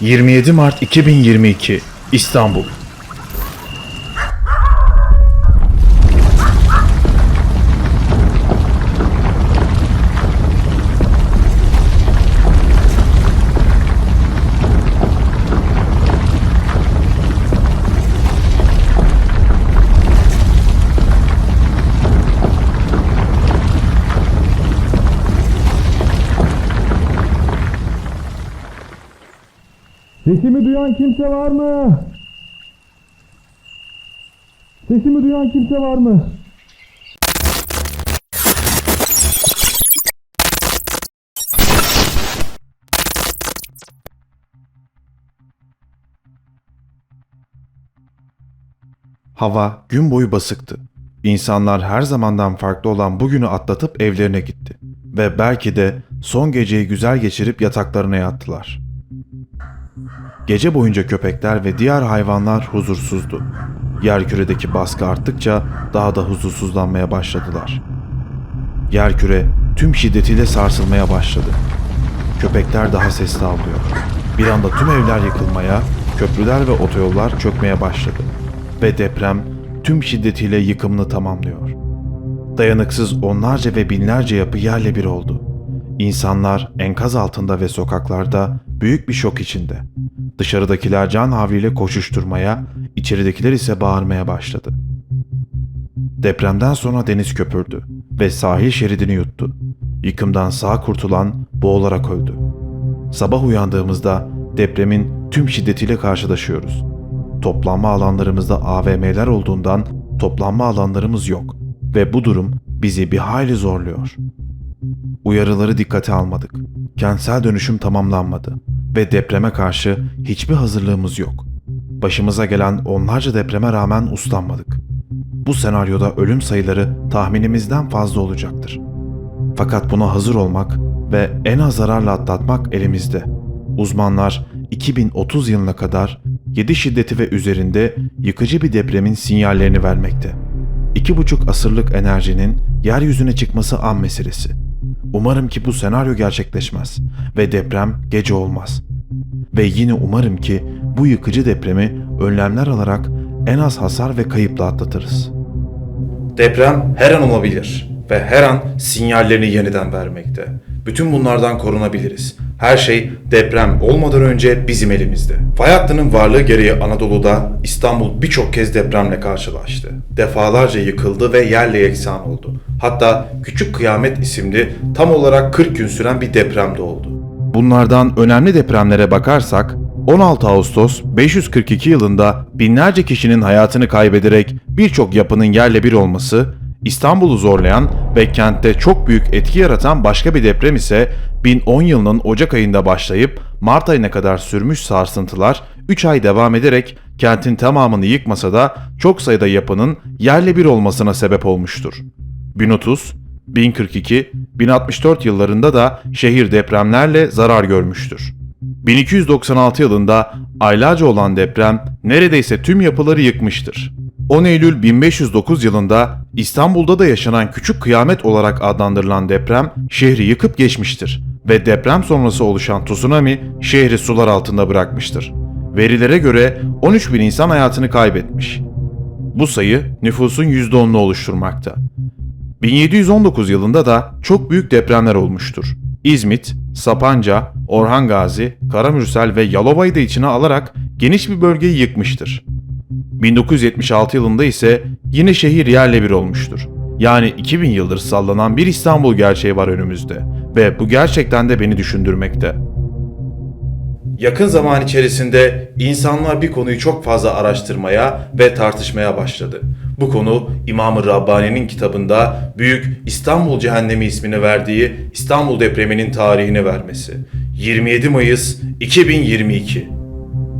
...27 Mart 2022 İstanbul Sesimi duyan kimse var mı? Sesimi duyan kimse var mı? Hava gün boyu basıktı. İnsanlar her zamandan farklı olan bugünü atlatıp evlerine gitti. Ve belki de son geceyi güzel geçirip yataklarına yattılar. Gece boyunca köpekler ve diğer hayvanlar huzursuzdu. Yerküredeki baskı arttıkça daha da huzursuzlanmaya başladılar. Yerküre tüm şiddetiyle sarsılmaya başladı. Köpekler daha sesli avlıyor. Bir anda tüm evler yıkılmaya, köprüler ve otoyollar çökmeye başladı. Ve deprem tüm şiddetiyle yıkımını tamamlıyor. Dayanıksız onlarca ve binlerce yapı yerle bir oldu. İnsanlar enkaz altında ve sokaklarda büyük bir şok içinde. Dışarıdakiler can havliyle koşuşturmaya, içeridekiler ise bağırmaya başladı. Depremden sonra deniz köpürdü ve sahil şeridini yuttu. Yıkımdan sağ kurtulan boğularak öldü. Sabah uyandığımızda depremin tüm şiddetiyle karşılaşıyoruz. Toplanma alanlarımızda AVM'ler olduğundan toplanma alanlarımız yok ve bu durum bizi bir hayli zorluyor. Uyarıları dikkate almadık. Kentsel dönüşüm tamamlanmadı ve depreme karşı hiçbir hazırlığımız yok. Başımıza gelen onlarca depreme rağmen uslanmadık. Bu senaryoda ölüm sayıları tahminimizden fazla olacaktır. Fakat buna hazır olmak ve en az zararla atlatmak elimizde. Uzmanlar 2030 yılına kadar 7 şiddeti ve üzerinde yıkıcı bir depremin sinyallerini vermekte. 2,5 asırlık enerjinin yeryüzüne çıkması an meselesi. Umarım ki bu senaryo gerçekleşmez ve deprem gece olmaz. Ve yine umarım ki bu yıkıcı depremi önlemler alarak en az hasar ve kayıpla atlatırız. Deprem her an olabilir ve her an sinyallerini yeniden vermekte. Bütün bunlardan korunabiliriz. Her şey deprem olmadan önce bizim elimizde. Fay hattının varlığı gereği Anadolu'da İstanbul birçok kez depremle karşılaştı. Defalarca yıkıldı ve yerle yeksan oldu. Hatta Küçük Kıyamet isimli tam olarak 40 gün süren bir deprem de oldu. Bunlardan önemli depremlere bakarsak 16 Ağustos 542 yılında binlerce kişinin hayatını kaybederek birçok yapının yerle bir olması, İstanbul'u zorlayan ve kentte çok büyük etki yaratan başka bir deprem ise 1010 yılının Ocak ayında başlayıp Mart ayına kadar sürmüş sarsıntılar 3 ay devam ederek kentin tamamını yıkmasa da çok sayıda yapının yerle bir olmasına sebep olmuştur. 1030, 1042, 1064 yıllarında da şehir depremlerle zarar görmüştür. 1296 yılında aylarca olan deprem neredeyse tüm yapıları yıkmıştır. 10 Eylül 1509 yılında İstanbul'da da yaşanan küçük kıyamet olarak adlandırılan deprem şehri yıkıp geçmiştir ve deprem sonrası oluşan tsunami şehri sular altında bırakmıştır. Verilere göre 13 bin insan hayatını kaybetmiş. Bu sayı nüfusun %10'unu oluşturmakta. 1719 yılında da çok büyük depremler olmuştur. İzmit, Sapanca, Orhan Gazi, Karamürsel ve Yalova'yı da içine alarak geniş bir bölgeyi yıkmıştır. 1976 yılında ise yine şehir yerle bir olmuştur. Yani 2000 yıldır sallanan bir İstanbul gerçeği var önümüzde ve bu gerçekten de beni düşündürmekte. Yakın zaman içerisinde insanlar bir konuyu çok fazla araştırmaya ve tartışmaya başladı. Bu konu İmam-ı Rabbani'nin kitabında Büyük İstanbul Cehennemi ismini verdiği İstanbul depreminin tarihini vermesi. 27 Mayıs 2022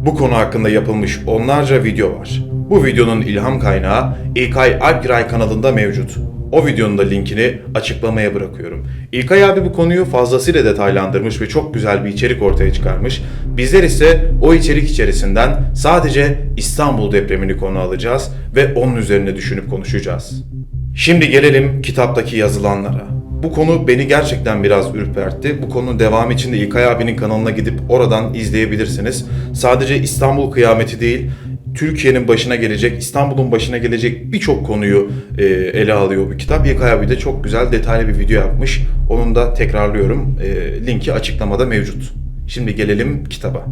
bu konu hakkında yapılmış onlarca video var. Bu videonun ilham kaynağı İlkay Alpgiray kanalında mevcut. O videonun da linkini açıklamaya bırakıyorum. İlkay abi bu konuyu fazlasıyla detaylandırmış ve çok güzel bir içerik ortaya çıkarmış. Bizler ise o içerik içerisinden sadece İstanbul depremini konu alacağız ve onun üzerine düşünüp konuşacağız. Şimdi gelelim kitaptaki yazılanlara. Bu konu beni gerçekten biraz ürpertti. Bu konunun devamı için de İlkay abinin kanalına gidip oradan izleyebilirsiniz. Sadece İstanbul kıyameti değil, Türkiye'nin başına gelecek, İstanbul'un başına gelecek birçok konuyu e, ele alıyor bu kitap. İlkay abi de çok güzel detaylı bir video yapmış. Onun da tekrarlıyorum. E, linki açıklamada mevcut. Şimdi gelelim kitaba.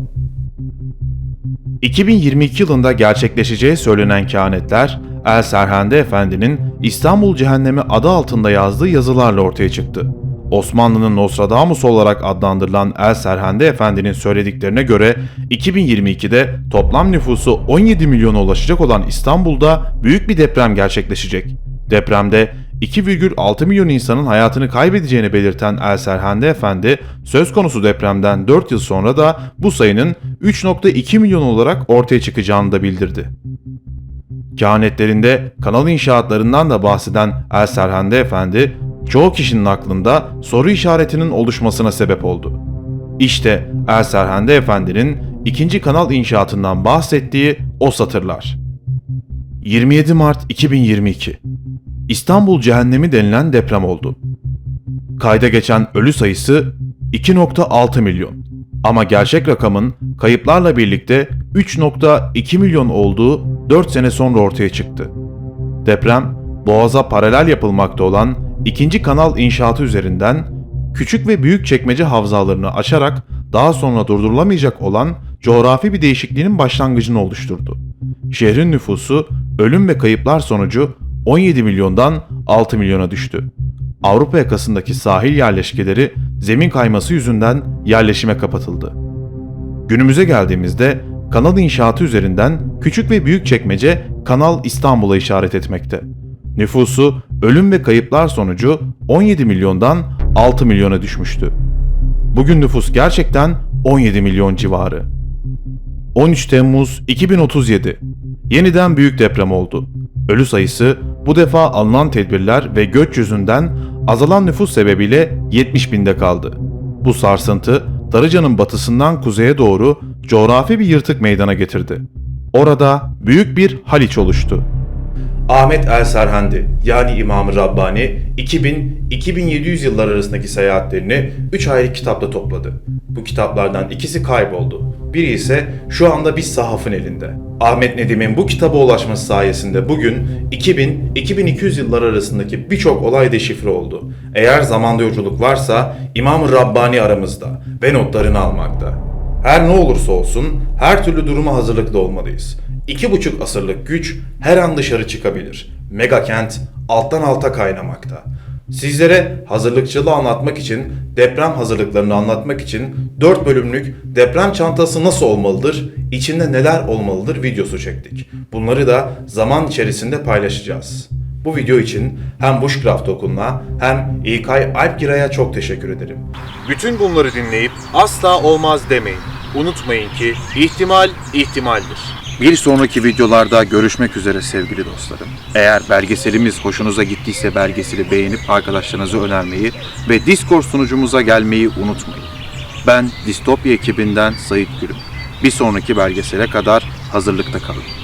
2022 yılında gerçekleşeceği söylenen kehanetler, El Serhende Efendi'nin İstanbul Cehennemi adı altında yazdığı yazılarla ortaya çıktı. Osmanlı'nın Nostradamus olarak adlandırılan El Serhende Efendi'nin söylediklerine göre 2022'de toplam nüfusu 17 milyona ulaşacak olan İstanbul'da büyük bir deprem gerçekleşecek. Depremde 2,6 milyon insanın hayatını kaybedeceğini belirten El Serhende Efendi, söz konusu depremden 4 yıl sonra da bu sayının 3.2 milyon olarak ortaya çıkacağını da bildirdi. Kehanetlerinde kanal inşaatlarından da bahseden El Serhende Efendi, çoğu kişinin aklında soru işaretinin oluşmasına sebep oldu. İşte El Serhende Efendi'nin ikinci kanal inşaatından bahsettiği o satırlar. 27 Mart 2022 İstanbul Cehennemi denilen deprem oldu. Kayda geçen ölü sayısı 2.6 milyon. Ama gerçek rakamın kayıplarla birlikte 3.2 milyon olduğu 4 sene sonra ortaya çıktı. Deprem, Boğaz'a paralel yapılmakta olan ikinci kanal inşaatı üzerinden küçük ve büyük çekmece havzalarını açarak daha sonra durdurulamayacak olan coğrafi bir değişikliğinin başlangıcını oluşturdu. Şehrin nüfusu ölüm ve kayıplar sonucu 17 milyondan 6 milyona düştü. Avrupa yakasındaki sahil yerleşkeleri zemin kayması yüzünden yerleşime kapatıldı. Günümüze geldiğimizde kanal inşaatı üzerinden küçük ve büyük çekmece Kanal İstanbul'a işaret etmekte. Nüfusu ölüm ve kayıplar sonucu 17 milyondan 6 milyona düşmüştü. Bugün nüfus gerçekten 17 milyon civarı. 13 Temmuz 2037. Yeniden büyük deprem oldu. Ölü sayısı bu defa alınan tedbirler ve göç yüzünden azalan nüfus sebebiyle 70 binde kaldı. Bu sarsıntı Darıca'nın batısından kuzeye doğru coğrafi bir yırtık meydana getirdi. Orada büyük bir Haliç oluştu. Ahmet El Serhendi yani İmam-ı Rabbani 2000-2700 yıllar arasındaki seyahatlerini 3 ayrı kitapta topladı. Bu kitaplardan ikisi kayboldu. Biri ise şu anda bir sahafın elinde. Ahmet Nedim'in bu kitaba ulaşması sayesinde bugün 2000-2200 yıllar arasındaki birçok olay deşifre oldu. Eğer zamanda yolculuk varsa İmam-ı Rabbani aramızda ve notlarını almakta. Her ne olursa olsun her türlü duruma hazırlıklı olmalıyız. İki buçuk asırlık güç her an dışarı çıkabilir. Mega kent alttan alta kaynamakta. Sizlere hazırlıkçılığı anlatmak için, deprem hazırlıklarını anlatmak için 4 bölümlük deprem çantası nasıl olmalıdır, içinde neler olmalıdır videosu çektik. Bunları da zaman içerisinde paylaşacağız. Bu video için hem Bushcraft Okuluna hem İlkay Alpgiray'a çok teşekkür ederim. Bütün bunları dinleyip asla olmaz demeyin. Unutmayın ki ihtimal ihtimaldir. Bir sonraki videolarda görüşmek üzere sevgili dostlarım. Eğer belgeselimiz hoşunuza gittiyse belgeseli beğenip arkadaşlarınıza önermeyi ve Discord sunucumuza gelmeyi unutmayın. Ben Distopya ekibinden Sayit Gülüm. Bir sonraki belgesele kadar hazırlıkta kalın.